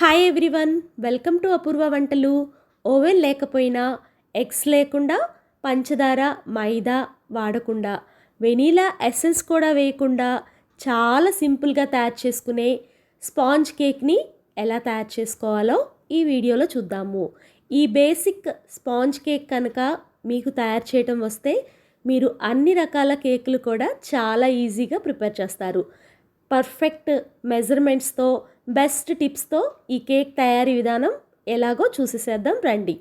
Hi everyone welcome to Apoorva వంటలు. Oven లేకపోయినా eggs లేకుండా పంచదార మైదా వాడకుండా వెనీలా ఎసెన్స్ కూడా వేయకుండా చాలా సింపుల్గా తయారు చేసుకునే స్పాంజ్ కేక్ని ఎలా తయారు చేసుకోవాలో ఈ వీడియోలో చూద్దాము. ఈ బేసిక్ స్పాంజ్ కేక్ కనుక మీకు తయారు చేయడం వస్తే మీరు అన్ని రకాల కేకులు కూడా చాలా ఈజీగా ప్రిపేర్ చేస్తారు. పర్ఫెక్ట్ మెజర్మెంట్స్తో బెస్ట్ టిప్స్తో ఈ కేక్ తయారీ విధానం ఎలాగో చూసేసేద్దాం రండి.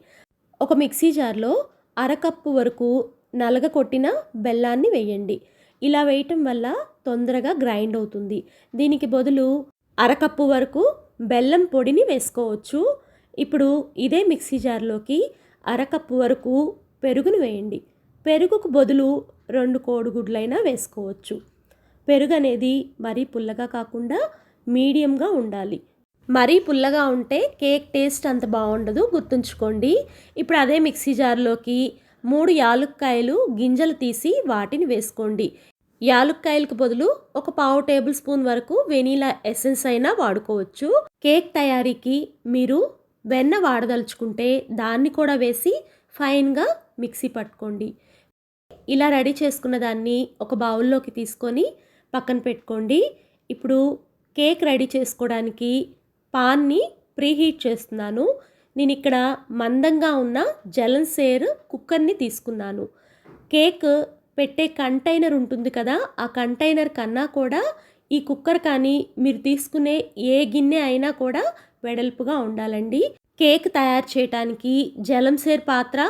ఒక మిక్సీ జార్లో అరకప్పు వరకు నలగ కొట్టిన బెల్లాన్ని వేయండి. ఇలా వేయటం వల్ల తొందరగా గ్రైండ్ అవుతుంది. దీనికి బదులు అరకప్పు వరకు బెల్లం పొడిని వేసుకోవచ్చు. ఇప్పుడు ఇదే మిక్సీ జార్లోకి అరకప్పు వరకు పెరుగును వేయండి. పెరుగుకు బదులు రెండు కోడిగుడ్లైనా వేసుకోవచ్చు. పెరుగు అనేది మరీ పుల్లగా కాకుండా మీడియంగా ఉండాలి. మరీ పుల్లగా ఉంటే కేక్ టేస్ట్ అంత బాగుండదు గుర్తుంచుకోండి. ఇప్పుడు అదే మిక్సీ జార్లోకి మూడు యాలుక్కాయలు గింజలు తీసి వాటిని వేసుకోండి. యాలుక్కాయలకు బదులు ఒక పావు టేబుల్ స్పూన్ వరకు వెనీలా ఎసెన్స్ అయినా వాడుకోవచ్చు. కేక్ తయారీకి మీరు వెన్న వాడదలుచుకుంటే దాన్ని కూడా వేసి ఫైన్గా మిక్సీ పట్టుకోండి. ఇలా రెడీ చేసుకున్న దాన్ని ఒక బౌల్లోకి తీసుకొని పక్కన పెట్టుకోండి. ఇప్పుడు కేక్ రెడీ చేసుకోవడానికి పాన్ని ప్రీహీట్ చేస్తున్నాను. నేను ఇక్కడ మందంగా ఉన్న జలన్సేర్ కుక్కర్ని తీసుకున్నాను. కేక్ పెట్టే కంటైనర్ ఉంటుంది కదా ఆ కంటైనర్ కన్నా కూడా ఈ కుక్కర్ కానీ మీరు తీసుకునే ఏ గిన్నె అయినా కూడా వెడల్పుగా ఉండాలండి. కేక్ తయారు చేయడానికి జలంసేర్ పాత్ర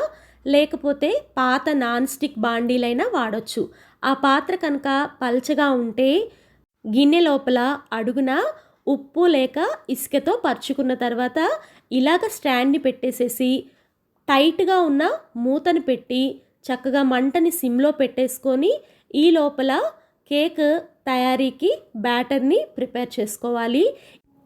లేకపోతే పాత నాన్ స్టిక్ బాండీలైనా వాడచ్చు. ఆ పాత్ర కనుక పల్చగా ఉంటే గిన్నె లోపల అడుగున ఉప్పు లేక ఇసుకతో పరుచుకున్న తర్వాత ఇలాగ స్టాండ్ని పెట్టేసేసి టైట్గా ఉన్న మూతను పెట్టి చక్కగా మంటని సిమ్లో పెట్టేసుకొని ఈ లోపల కేక్ తయారీకి బ్యాటర్ని ప్రిపేర్ చేసుకోవాలి.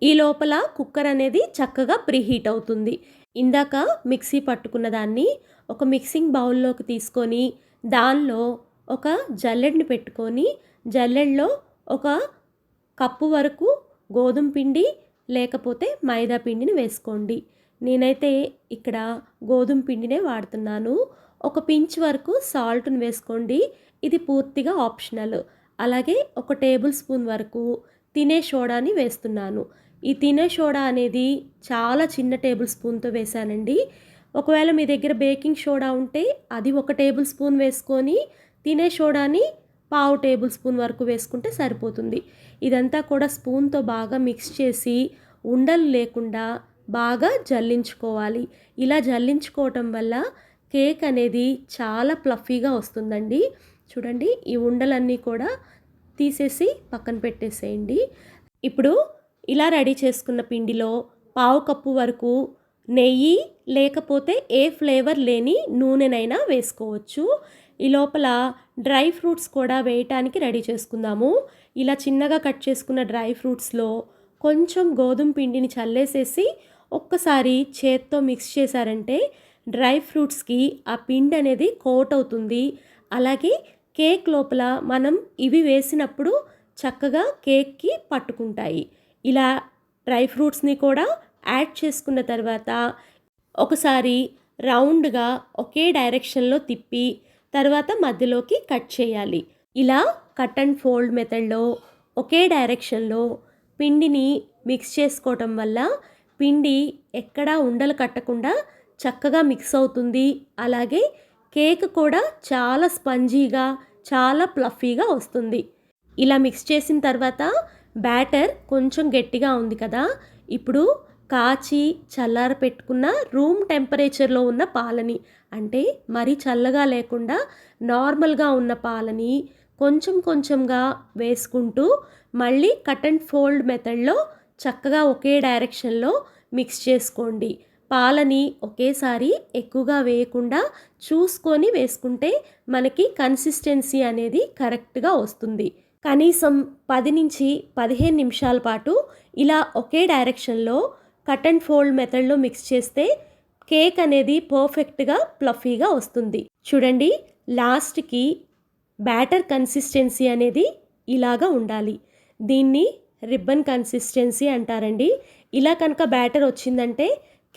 ఈ లోపల కుక్కర్ అనేది చక్కగా ప్రీహీట్ అవుతుంది. ఇందాక మిక్సీ పట్టుకున్న దాన్ని ఒక మిక్సింగ్ బౌల్లోకి తీసుకొని దానిలో ఒక జల్లెడ్ని పెట్టుకొని జల్లెడ్లో ఒక కప్పు వరకు గోధుమ పిండి లేకపోతే మైదా పిండిని వేసుకోండి. నేనైతే ఇక్కడ గోధుమ పిండినే వాడుతున్నాను. ఒక పించ్ వరకు సాల్ట్ని వేసుకోండి. ఇది పూర్తిగా ఆప్షనల్. అలాగే ఒక టేబుల్ స్పూన్ వరకు తినే సోడాని వేస్తున్నాను. ఈ తినే సోడా అనేది చాలా చిన్న టేబుల్ స్పూన్తో వేసానండి ఒకవేళ మీ దగ్గర బేకింగ్ సోడా ఉంటే అది ఒక టేబుల్ స్పూన్ వేసుకొని తినే సోడాని పావు టేబుల్ స్పూన్ వరకు వేసుకుంటే సరిపోతుంది. ఇదంతా కూడా స్పూన్తో బాగా మిక్స్ చేసి ఉండలు లేకుండా బాగా జల్లించుకోవాలి. ఇలా జల్లించుకోవటం వల్ల కేక్ అనేది చాలా ప్లఫీగా వస్తుందండి. చూడండి ఈ ఉండలన్నీ కూడా తీసేసి పక్కన పెట్టేసేయండి. ఇప్పుడు ఇలా రెడీ చేసుకున్న పిండిలో పావు కప్పు వరకు నెయ్యి లేకపోతే ఏ ఫ్లేవర్ లేని నూనెనైనా వేసుకోవచ్చు. ఈ లోపల డ్రై ఫ్రూట్స్ కూడా వేయటానికి రెడీ చేసుకుందాము. ఇలా చిన్నగా కట్ చేసుకున్న డ్రై ఫ్రూట్స్లో కొంచెం గోధుమ పిండిని చల్లేసేసి ఒక్కసారి చేత్తో మిక్స్ చేశారంటే డ్రై ఫ్రూట్స్కి ఆ పిండి అనేది కోట్ అవుతుంది. అలాగే కేక్ లోపల మనం ఇవి వేసినప్పుడు చక్కగా కేక్కి పట్టుకుంటాయి. ఇలా డ్రై ఫ్రూట్స్ని కూడా యాడ్ చేసుకున్న తర్వాత ఒకసారి రౌండ్గా ఒకే డైరెక్షన్లో తిప్పి తర్వాత మధ్యలోకి కట్ చేయాలి. ఇలా కట్ అండ్ ఫోల్డ్ మెథడ్లో ఒకే డైరెక్షన్లో పిండిని మిక్స్ చేసుకోవటం వల్ల పిండి ఎక్కడా ఉండలు కట్టకుండా చక్కగా మిక్స్ అవుతుంది. అలాగే కేక్ కూడా చాలా స్పంజీగా చాలా ప్లఫీగా వస్తుంది. ఇలా మిక్స్ చేసిన తర్వాత బ్యాటర్ కొంచెం గట్టిగా ఉంది కదా ఇప్పుడు కాచి చల్లార పెట్టుకున్న రూమ్ టెంపరేచర్లో ఉన్న పాలని అంటే మరీ చల్లగా లేకుండా నార్మల్గా ఉన్న పాలని కొంచెం కొంచెంగా వేసుకుంటూ మళ్ళీ కట్ అండ్ ఫోల్డ్ మెథడ్లో చక్కగా ఒకే డైరెక్షన్లో మిక్స్ చేసుకోండి. పాలని ఒకేసారి ఎక్కువగా వేయకుండా చూసుకొని వేసుకుంటే మనకి కన్సిస్టెన్సీ అనేది కరెక్ట్గా వస్తుంది. కనీసం పది నుంచి పదిహేను నిమిషాల పాటు ఇలా ఒకే డైరెక్షన్లో కట్ అండ్ ఫోల్డ్ మెథడ్లో మిక్స్ చేస్తే కేక్ అనేది పర్ఫెక్ట్గా ప్లఫీగా వస్తుంది. చూడండి లాస్ట్కి బ్యాటర్ కన్సిస్టెన్సీ అనేది ఇలాగా ఉండాలి. దీన్ని రిబ్బన్ కన్సిస్టెన్సీ అంటారండి. ఇలా కనుక బ్యాటర్ వచ్చిందంటే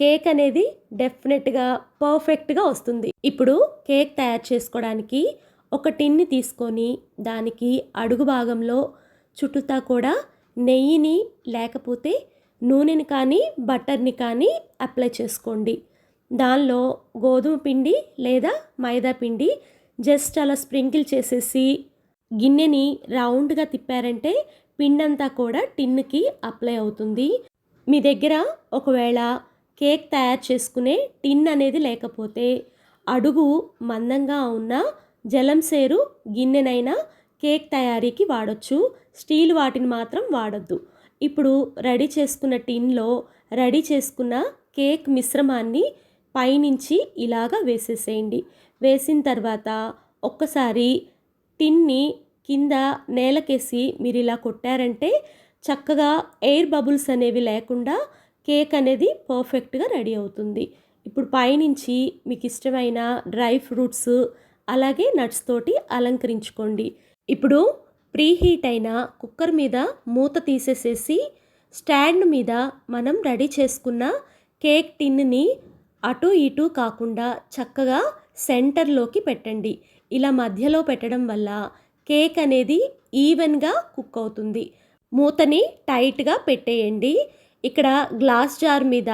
కేక్ అనేది డెఫినెట్గా పర్ఫెక్ట్గా వస్తుంది. ఇప్పుడు కేక్ తయారు చేసుకోవడానికి ఒక టిన్ని తీసుకొని దానికి అడుగు భాగంలో చుట్టూతా కూడా నెయ్యిని లేకపోతే నూనెని కానీ బటర్ని కానీ అప్లై చేసుకోండి. దానిలో గోధుమ పిండి లేదా మైదా పిండి జస్ట్ అలా స్ప్రింకిల్ చేసేసి గిన్నెని రౌండ్గా తిప్పారంటే పిండంతా కూడా టిన్నుకి అప్లై అవుతుంది. మీ దగ్గర ఒకవేళ కేక్ తయారు చేసుకునే టిన్ అనేది లేకపోతే అడుగు మందంగా ఉన్న జలం సేరు గిన్నెనైనా కేక్ తయారీకి వాడొచ్చు. స్టీల్ వాటిని మాత్రం వాడొద్దు. ఇప్పుడు రెడీ చేసుకున్న టిన్లో రెడీ చేసుకున్న కేక్ మిశ్రమాన్ని పైనుంచి ఇలాగా వేసేసేయండి. వేసిన తర్వాత ఒక్కసారి టిన్ని కింద నేలకేసి మీరు ఇలా కొట్టారంటే చక్కగా ఎయిర్ బబుల్స్ అనేవి లేకుండా కేక్ అనేది పర్ఫెక్ట్గా రెడీ అవుతుంది. ఇప్పుడు పైనుంచి మీకు ఇష్టమైన డ్రై ఫ్రూట్స్ అలాగే నట్స్ తోటి అలంకరించుకోండి. ఇప్పుడు ప్రీ హీట్ అయిన కుక్కర్ మీద మూత తీసేసేసి స్టాండ్ మీద మనం రెడీ చేసుకున్న కేక్ టిన్ని అటు ఇటు కాకుండా చక్కగా సెంటర్లోకి పెట్టండి. ఇలా మధ్యలో పెట్టడం వల్ల కేక్ అనేది ఈవెన్గా కుక్ అవుతుంది. మూతని టైట్గా పెట్టేయండి. ఇక్కడ గ్లాస్ జార్ మీద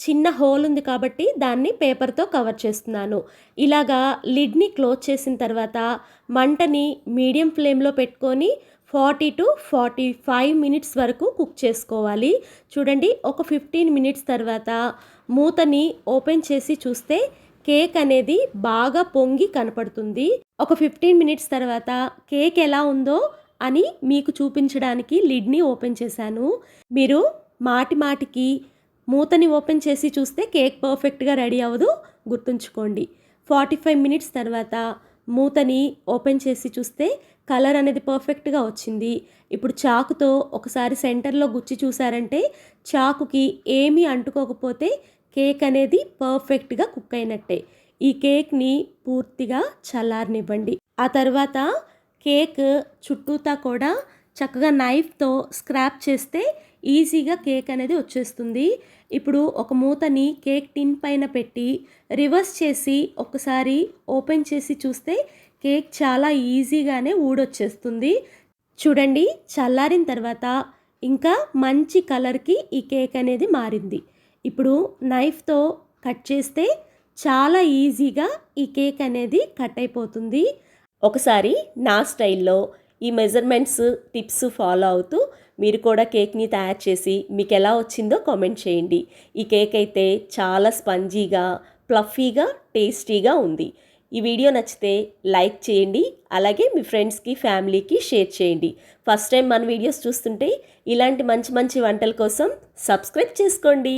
చిన్న హోల్ ఉంది కాబట్టి దాన్ని పేపర్తో కవర్ చేస్తున్నాను. ఇలాగా లిడ్ని క్లోజ్ చేసిన తర్వాత మంటని మీడియం ఫ్లేమ్లో పెట్టుకొని forty two forty five minutes వరకు కుక్ చేసుకోవాలి. చూడండి ఒక ఫిఫ్టీన్ మినిట్స్ తర్వాత మూతని ఓపెన్ చేసి చూస్తే కేక్ అనేది బాగా పొంగి కనపడుతుంది. ఒక ఫిఫ్టీన్ మినిట్స్ తర్వాత కేక్ ఎలా ఉందో అని మీకు చూపించడానికి లిడ్ని ఓపెన్ చేశాను. మీరు మాటి మాటికి మూతని ఓపెన్ చేసి చూస్తే కేక్ పర్ఫెక్ట్గా రెడీ అవ్వదు గుర్తుంచుకోండి. ఫార్టీ ఫైవ్ మినిట్స్ తర్వాత మూతని ఓపెన్ చేసి చూస్తే కలర్ అనేది పర్ఫెక్ట్గా వచ్చింది. ఇప్పుడు చాకుతో ఒకసారి సెంటర్లో గుచ్చి చూసారంటే చాకుకి ఏమీ అంటుకోకపోతే కేక్ అనేది పర్ఫెక్ట్గా కుక్ అయినట్టే. ఈ కేక్ని పూర్తిగా చల్లారనివ్వండి. ఆ తర్వాత కేక్ చుట్టూతా కూడా చక్కగా నైఫ్తో స్క్రాప్ చేస్తే ఈజీగా కేక్ అనేది వచ్చేస్తుంది. ఇప్పుడు ఒక మూతని కేక్ టిన్ పైన పెట్టి రివర్స్ చేసి ఒకసారి ఓపెన్ చేసి చూస్తే కేక్ చాలా ఈజీగానే ఊడొచ్చేస్తుంది. చూడండి చల్లారిన తర్వాత ఇంకా మంచి కలర్కి ఈ కేక్ అనేది మారింది. ఇప్పుడు నైఫ్తో కట్ చేస్తే చాలా ఈజీగా ఈ కేక్ అనేది కట్ అయిపోతుంది. ఒకసారి నా స్టైల్లో ఈ మెజర్మెంట్స్ టిప్స్ ఫాలో అవుతూ మీరు కూడా కేక్ని తయారు చేసి మీకు ఎలా వచ్చిందో కామెంట్ చేయండి. ఈ కేక్ అయితే చాలా స్పంజీగా ప్లఫీగా టేస్టీగా ఉంది. ఈ వీడియో నచ్చితే లైక్ చేయండి అలాగే మీ ఫ్రెండ్స్కి ఫ్యామిలీకి షేర్ చేయండి. ఫస్ట్ టైం మన వీడియోస్ చూస్తుంటే ఇలాంటి మంచి మంచి వంటల కోసం సబ్స్క్రైబ్ చేసుకోండి.